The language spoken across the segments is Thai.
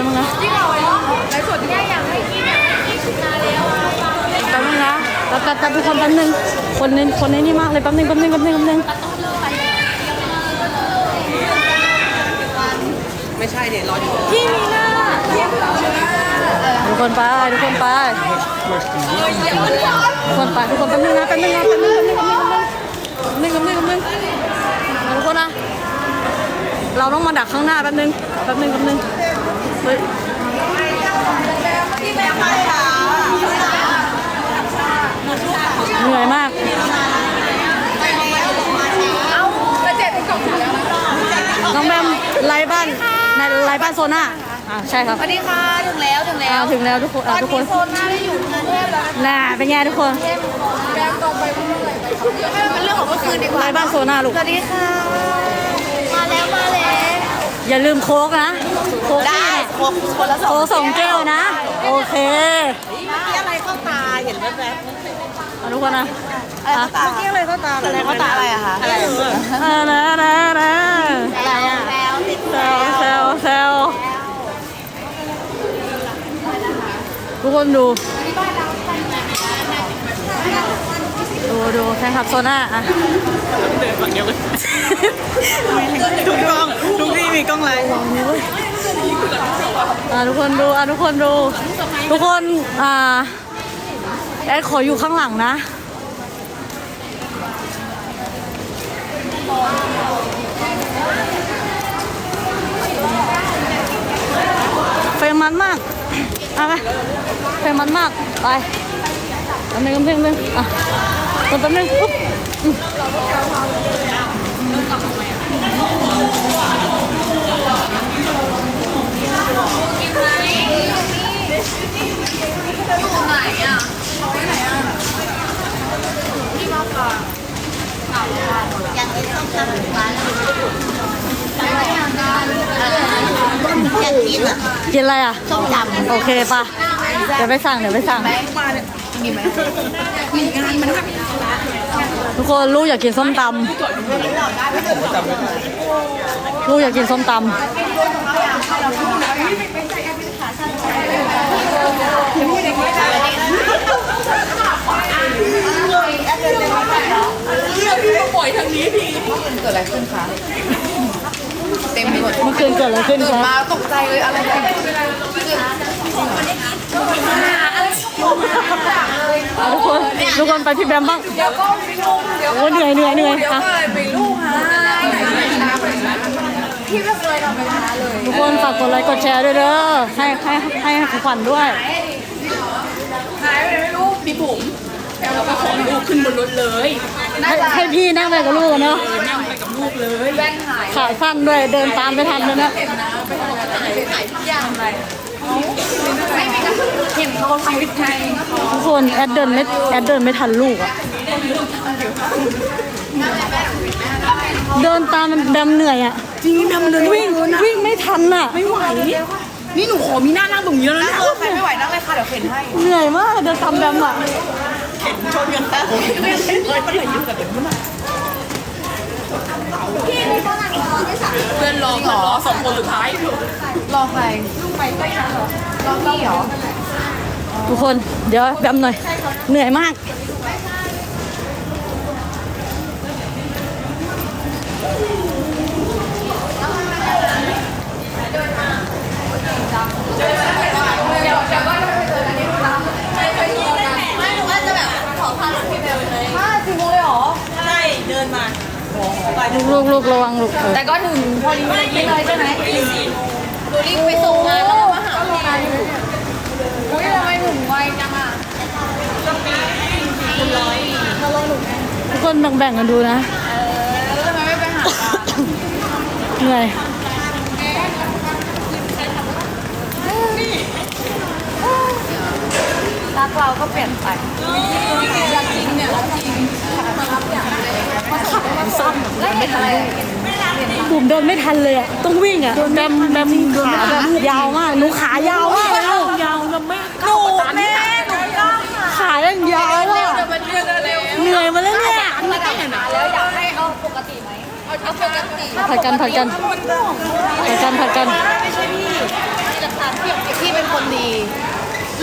ป๊บนึงนะจริงเหรอไลฟ์สดเนี่ยอยากให้กินอยากให้กินชุดนาแล้วอะแป๊บนึงนะแล้วแต่ทุกคนแป๊บนึง คนในคนในนี่มากเลยแป๊บนึงแป๊บนึงแป๊บนึงแป๊บนึง ไม่ใช่เนี่ยรออยู่พี่มีหน้าทุกคนไปทุกคนไปทุกคนไปทุกคนแป๊บนึงนะแป๊บนึงนะแป๊บนึงแป๊บนึงแป๊บนึงแป๊บนึงแป๊บนึงมาทุกคนนะ เราต้องมาดักข้างหน้าแป๊บนึงแป๊บนึงแป๊บนึง เฮ้ยพี่แม่ไปอะเหนื่อยมากเอ้าจะเจ็ดเป็นกล่องแล้วนะน้องแบมไล่บ้านในไล่บ้านโซน่าอ่าใช่ครับสวัสดีค่ะ ถึงแล้ว ถึงแล้อ่าวถึงแล้วทุกคนตอ่าอนทุกคนี้นโซนหน้าได้อยู่กรุงเทพแล้วนะน่าเป็นไงทุกคนแบมต่อไปเมื่อไหร่ไปให้มันเป็นเรื่องของเมื่อคืนดีกว่าไล่บ้านโซน่าลูก สวัสดีค่ะ มาแล้ว มาแล้ว อย่าลืมโค้กนะ โค้กได้คนคนละสองโค้กสองแก้วนะ โอเคที่อะไรเข้าตาเห็นแว๊บเอาทุกคนนะอะไรเข้าตาๆที่อะไรเข้าตาอะไรเข้าตาอะไรอะคะอะไรเหรออ่านะนะนะอะไรอะแล้วติดแซวแซวแซวทุกคนดู ดูดูแฟนคลับโซน่าอะเดินฝั่งเดียวกันทุกกล้องทุกที่มีกล้องไลน์อะทุกคนดูอะทุกคนดู ทุกคนอ่าแอดขออยู่ข้างหลังนะเฟรมมันมากเอาไปเฟรมมันมาก ไปแป๊บนึงแป๊บนึงแป๊บนึงอะ กดแป๊บนึงปุ๊บอืมอยู่ไหนอะที่มากกินส้มตำหรือปลาอยากกินอะกินอะไรอะ ส้มตำโอเคปะเดี๋ยวไปสั่ง เดี๋ยวไปสั่งมีไหมมีงานมันทุ กคนลูกอยากกินส้มตำลูกอยากกินส้มตำเมื่อคืนเกิดอะไรขึ้นคะมาตกใจเลยอะไรกันอะ ทุกคนทุกคนไปพี่แบมบ้างเดี๋ยวก็ไปลุงเดี๋ยวโอ้เหนื่อยเหนื่อยเหนื่อยอะไปลูกฮะที่ไม่เคยทำไปช้าเลยทุกคนฝากกดไลค์กดแชร์ด้วยเด้อให้ให้ให้ของขวัญด้วยหายไปไหนไม่รู้มีบุ๋มแล้วก็ขอลูกขึ้นบนรถเลยให้ให้พี่นั่งไปกับลูกอะเนาะนั่งไปกับลูกเลยแว่นหายขาสั้นด้วยเดินตามไปทันเลยนะเห็นนะไปหายหายทุกอย่างเลยไม่มีการ เห็นเขาชีวิตไทยทุกคนแอดเดินไม่แอดเดินไม่ทันลูกอะเดินตามมันแบมเหนื่อยอะจริงแบมเดินวิ่งวิ่งไม่ทันอะไม่ไหว นี่หนูขอมีหน้านั่งตรงนี้แล้วนะใครไม่ไหวนั่งเลยค่ะเดี๋ยวเข็นให้เหนื่อยมากเดินตามแบมอะชนกันแล้วไม่ใช่เลยมันเหนื่อยอยู่กับเด็กมันอะ เพื่อนรอหรอสองคนสุดท้ายรอใครลูกไปก็ยังเหรอรอพี่เหรอ ทุกคน เดี๋ยวแบมหน่อย เหนื่อยมาก ไม่หนูว่าจะแบบขอพาลูกพี่เบลเลยห้าสิบโมงเลยเหรอ ใช่เดินมา ลู กลูกระวังลูกเออแต่ก็ถึงพอดีเลยเลยใช่ไหมดูรีบไปส่งงานแล้วก็มาหาพี่อุ้ยทำไมถึงไวจังอะทุกคนแบ่งๆกันดูนะทำไมไม่ไปหาเหนื่อยรักเราก็เปลี่ยนไปอยากกินเนี่ยจริงมารับอย่างไร มาซ่อมแล้วเห็นอะไรบุ๋มเดินไม่ทันเลยอะต้องวิ่งอะแบมแบมขาแบบยาวมากหนูขายาวมากเลยลูกยาวแล้วไม่หนูแม่หนูกล้าขายังยาวอะมันเร็วเร็วเหนื่อยมาแล้วเนี่ยมาได้แล้วอยากให้เอาปกติไหมเอาปกติผัดกันผัดกันผัดกันผัดกันไม่ใช่พี่นี่ราคาพี่พี่เป็นคนดี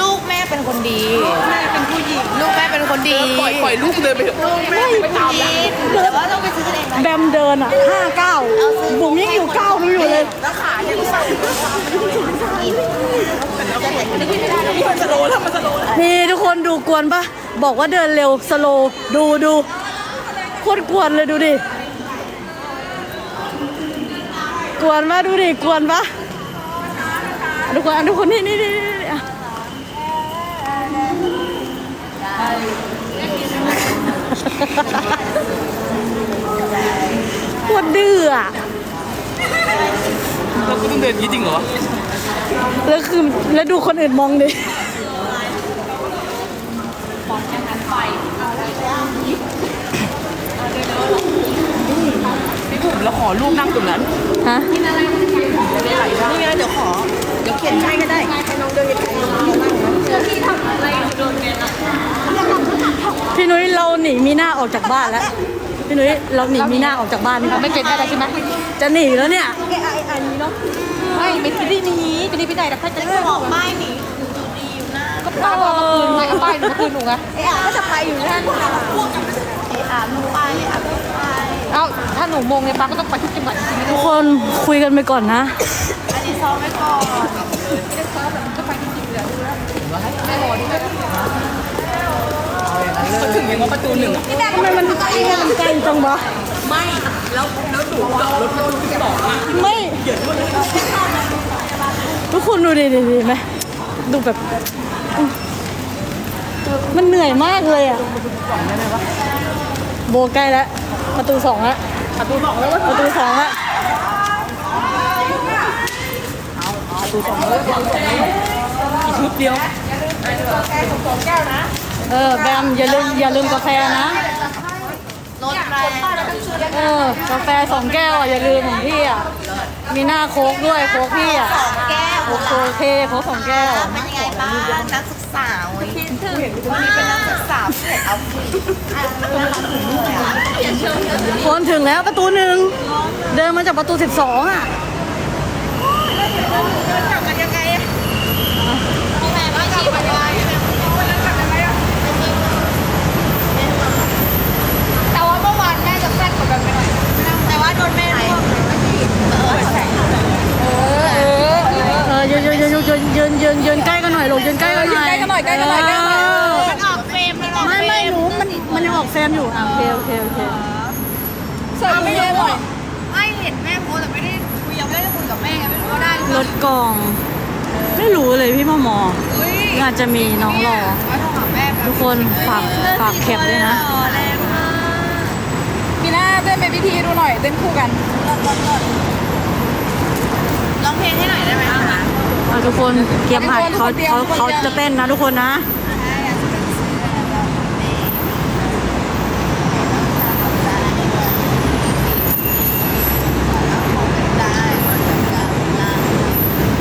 ลูกแม่เป็นคนดี แม่เป็นผู้หญิงลูกแม่เป็นคนดีปล่อยปล่อยลูกเดินไปเถอะลูกแม่เป็นคนดีแต่ว่าต้องไปซื้อเองนะแบมเดินอะห้าเก้าบุ๋มยังอยู่เก้านึงอยู่เลยแล้วขายังสั่นนี่มันสโลว์แล้วมันสโลว์แล้วนี่ทุกคนดูกวนปะบอกว่าเดินเร็วสโลดูดูโคตรกวนเลยดูดิกวนปะดูดิกวนปะอะทุกคนอะทุกคนนี่นี่นี่ นี่นี่อะโคตรดื้ออะเราก็ต้องเดินอย่างนี้จริงเหรอ แล้วคือแล้วดูคนอื่นมองดิพี่ผมเราขอลูกนั่งตรงนั้นฮะนี่ไงเดี๋ยวขอ เดี๋ยวเขียนให้ก็ได้ พี่นุ้ยเราหนีมีหน้าออกจากบ้านแล้ว พี่นุ้ยเราหนีมีหน้าออกจากบ้านเราไม่เป็นอะไรใช่ไหมจะหนีแล้วเนี่ยไม่ไม่ได้หนีไปนี่ไปไหนแต่ถ้าจะไม่บอกไม่หนีก็ป้าบอกเมื่อคืนไงป้าอยู่เมื่อคืนหนูไงเออก็จะไปอยู่นั่นเอออ่านไปอ่านไปเอ้าถ้าหนูมงเนี่ยป้าก็ต้องไปทุกจังหวัดจริงทุกคนคุยกันไปก่อนนะ อันนี้ซ้อมไว้ก่อนไม่ได้ซ้อมแบบก็ไปจริงๆเลยแม่โหด เขาถึงยังว่าประตูหนึ่งอะทำไมมันทำไมมันไกลจังวะไม่แล้วแล้วหนูจอดรถประตูที่สองอะไม่ทุกคนดูดิดิดิไหมดูแบบ มันเหนื่อยมากเลยอะโบใกล้แล้วประตูสองแล้วประตูสองแล้วว่าประตูสองแล้วอีกชุดเดียว เออแบมอย่าลืมอย่าลืมกาแฟนะรถแรงเออกาแฟสองแก้วอะอย่าลืมของพี่อะมีหน้าโค้กด้วยโค้กพี่อะแก้วโอเคโอเคโค้กสองแก้วเป็นยังไงบ้างนักศึกษาคิดถึงวันนี้เป็นนักศึกษาเพื่อนเอาฟรีคนถึงแล้วประตูหนึ่งเดินมาจากประตูสิบสองอะ กลับกันยังไงอะพี่แม่ก็ชี้ไปว่าแต่ว่าเมื่อวานแม่จะแซ่บกว่ากันไปหน่อยแต่ว่าโดนแม่ร่วงเออใส่ เออเออเออยืนยืนยืนยืนยืนยืนยืนใกล้กันหน่อยลูกยืนใกล้กันหน่อย ใกล้กันหน่อยใกล้กันหน่อยใกล้กันหน่อย เออ มันออกเฟรมมันออก ไม่ไม่หนูมันมันยังออกเฟรมอยู่อะโอเคโอเคโอเค ใส่ไม่เยอะหน่อย ไม่เห็นแม่โพสแต่ไม่ได้คุยยังไม่ได้คุยกับแม่ไงไม่รู้ว่าได้หรือเป ร ล่า ถ กอง ไม่รู้เลยพี่มอมออุ้ยอาจจะมีน้องรอว่าโทรหาแม่แบบทุกคนฝากฝากแคปด้วยนะแรงมากมีหน้าเต้นเป็นพิธีดูหน่อยเต้นคู่กันร้องเพลงให้หน่อยได้ไหมคะอะทุกคนเกียมหัดเขาเขาเขาจะเต้นนะทุกคนนะ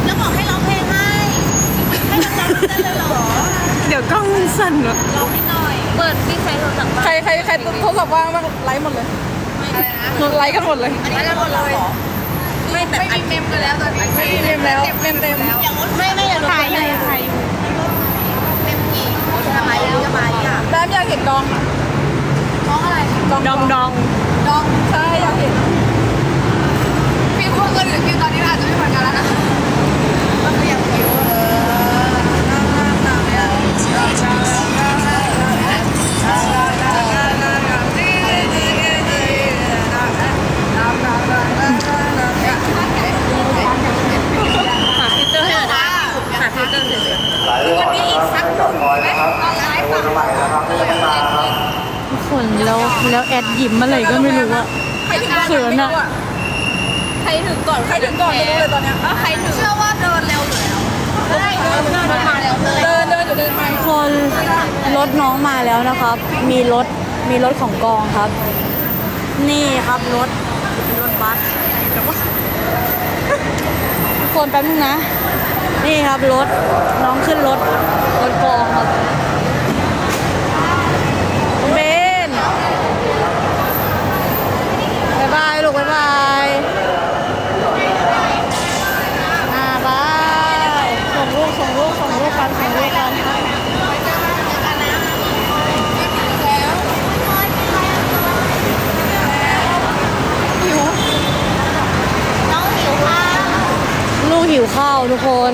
แล้วบอกให้ร้องเพลงให้ให้น้องๆเต้นเลยเหรอ เดี๋ยวกล้องมันสั่นเหรอร้องให้หน่อย เปิดพี่ใช้โทรศัพท์ใครใครใครโทรศัพท์ว่างบ้างไลฟ์หมดเลยอะไรนะไลฟ์กันหมดเลยอันนี้แล้วหมดเลยไม่แบบไม่มีเมมกันแล้วตอนนี้ไม่มีเมมแล้วเมมเต็มไม่ไม่อย่าลงถ่ายอยู่ถ่ายอยู่เมมกี่ทำไมทำไมอะแล้อยากเห็นดองอะร้องอะไรดองดองดองดองใช่อยากเห็นพี่พูดกันหรือคิวตอนนี้อาจจะไม่เหมือนกันแล้วนะก็เรียกคิวเอวันนี้อีกสักหนึ่งไหมตอนไลฟ์ฝั่ง ทุกคนแล้วแล้วแอดหยิมอะไรก็ไม่รู้อะ ใครถึงก่อน เขินอะ ใครถึงก่อน ใครถึงก่อนไม่รู้เลยตอนเนี้ย ใครถึงเชื่อว่าเดินเร็วอยู่แล้วใช่เดินเดินมาเร็วเลย เดินเดินอยู่เดินไป ทุกคนรถ น้องมาแล้วนะครับ มีรถ มีรถของกองครับ นี่ครับรถเป็นรถบัสทุกคนแป๊บนึงนะ นี่ครับรถ น้องขึ้นรถ รถกองครับเบนบายบายลูกบายบายบาย ทุกคน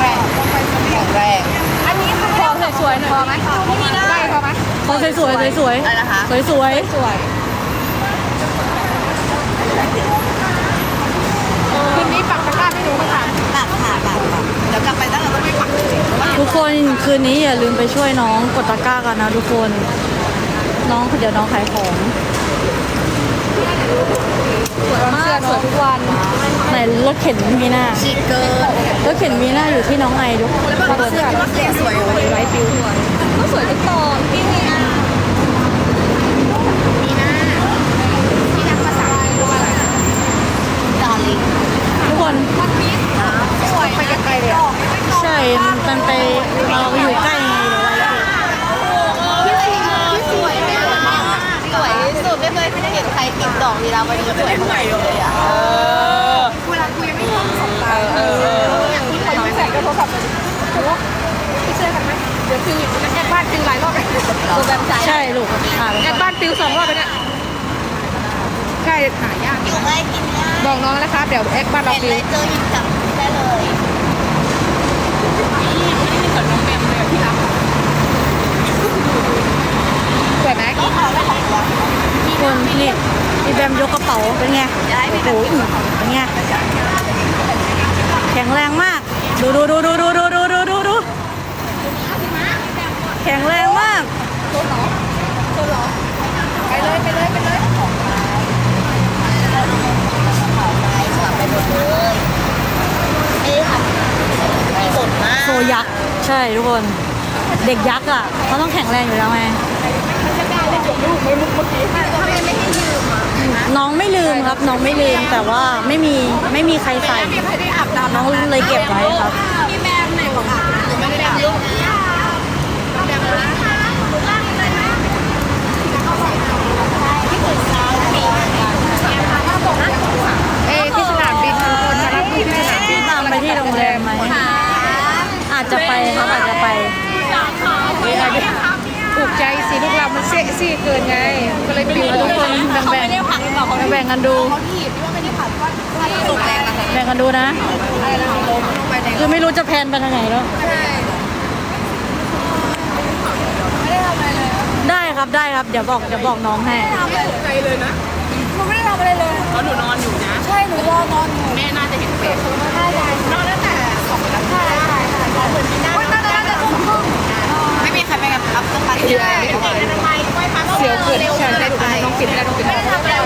แรงแรงอันนี้คือพอส วยๆหน่อยพอไหมไม่มีได้พอไหมขอสวยๆสวยๆสวยอะไรนะคะสวยสวยสวยคืนนี้ปักตะกร้าไม่รู้ค่ะปักค่ะปักปักเดี๋ยวกลับไปแล้วเราต้องไม่ปักจริงๆทุกคนคืนนี้อย่าลืมไปช่วยน้องกดตะกร้ากันนะทุกคน น้องเดี๋ยวน้องขายของส วยมากสวยทุกวันไหนรถเข็นมีหน้าชิคเกอร์รถเข็นมีหน้าอยู่ที่น้องไอทุกคนเสื้อเสื้อสวยไว้ฟิวก็สวยทุกตอนพี่มีนามีนาที่นักภาษาตัวอะไรดาริงทุกคนสวยไปไกลเลยอะใช่มันไปเราอยู่ใกล้ไงเดี๋ยวไว้ พี่สวยแม่สวยสุดไม่เคยไม่ได้ เห็นใครติดดอกลีลาวดีสวยขนาดนี้เลยอะเวลาคุยไม่ต้องสบตาอยากมีใครไม่ใส่กระโปรงแบบพี่เชื่อกันไหมเดี๋ยวคือแอดบ้านฟิวหลายรอบเลยตัวแบบใจใช่ลูกอ่าแอดบ้านฟิวสองรอบไปเนี่ยใกล้หายากอยู่ใกล้กินยากบอกน้องนะคะเดี๋ยวแอดบ้านเราฟิวเจอหยิบจับได้เลยสวยไหมก็ขอไปหลายวันทุกคนนี่ พี่แบมยกกระเป๋าเป็นไงย้ายไปโอ้โหเป็นไงแข็งแรงมาก ดูดูดูดูดูดูดูดูดูดูแข็งแรงมากไปเลยไปเลยไปเลยไปหมดเลยเอ๊ะค่ะไปหมดมากโซยักษ์ใช่ทุกคน เด็กยักษ์อะเขาต้องแข็งแรงอยู่แล้วไงน้อ งไม่ลืมครับ น้องไม่ลืมแต่ว่าไม่มีไม่มีใครใส่ไม่ได้อาบน้ำน้องเลยเก็บไว้ครับพี่แม่ไหนบอกอาบน้ำไม่ได้อาบน้ำแบบนั้นเอ้ที่สนามบินทุกคนมารับลูกที่สนามบินตามไปที่โรงแรมไหมอาจจะไปครับอาจจะไปปลูกใจสิลูกเรามันเซ็กซี่เกินไง ก็เลยปิวทุกคนแบ่ง แบ่งกันดูที่ว่าไม่ได้ผัดว่าที่ตกแรงอะค่ะแบ่งกันดูนะ อะไรนะลมลไปในคือไม่รู้จะแพนไปทางไหนแล้ว ใช่ไม่ได้ทำอะไรเลยได้ครับได้ครับ เดี๋ยวบอกเดี๋ยวบอกน้องให้ ไม่ตกใจเลยนะหนูไม่ได้ทำอะไรเลยตอนหนูนอนอยู่นะ ใช่หนูรอนอนแม่น่าจะเห็นเป็ดใช่ใช่นอนตั้งแต่สองทุ่มใช่ใช่ใช่ใช่ตั้งแต่ตั้งแต่ทุ่มครึ่งไม่มีใครไปกับอัพเดทเลยไม่ได้ทำอะไรเลย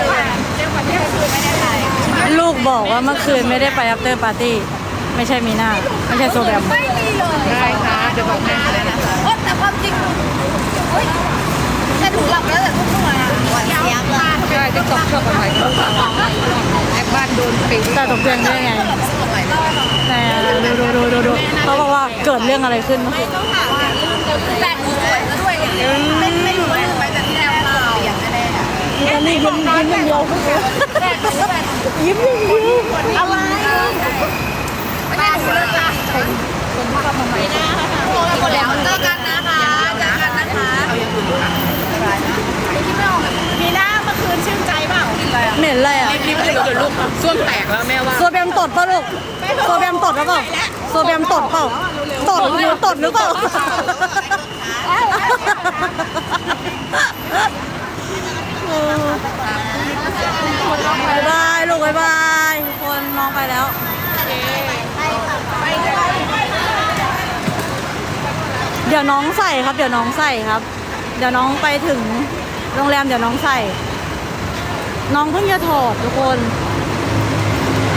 ลูกบอกว่าเมื่อคืนไม่ได้ไป after party ไม่ใช่มีหน้า ไม่ใช่โซแบม ไม่มีเลยได้ค่ะเดี๋ยวบอกแม่เลยนะคะแต่ความจริงเฮ้ยแต่หนูหลับแล้วแต่ทุ่มครึ่งเลยอะวันยับเลยใช่จะจบชอบอะไรก็แอปบ้านโดนปิดแต่ตกเตียงได้ไงแต่ดูดูดูดูดูเขาบอกว่าเกิดเรื่องอะไรขึ้นเมื่อคืนแต่หนูสวยซะด้วยไงไอะตอนนี้ยิ้มยิ้มอย่างเดียวแต่หนูแบบยิ้มอย่างเดียวอะไรไม่ได้หนูเลิกละคนที่เข้ามาใหม่นะโอ้ยหมดแล้วเจอกันนะคะเจอกันนะคะมีหน้าเมื่อคืนชื่นใจเปล่าเหม็นอะไรอะรีบๆเลยเดี๋ยวลูกส้วมแตกแล้วแม่ว่าโซแบมตดป่ะลูกโซแบมตดแล้วเปล่าโซแบมตดเปล่าตดหรือตดหรือเปล่า บายบายลูกบายบายทุกคนน้องไปแล้วเดี๋ยวน้องใส่ครับ เดี๋ยวน้องใส่ครับ เดี๋ยวน้องไปถึงโรงแรมเดี๋ยวน้องใส่ น้องเพิ่งจะถอดทุกคน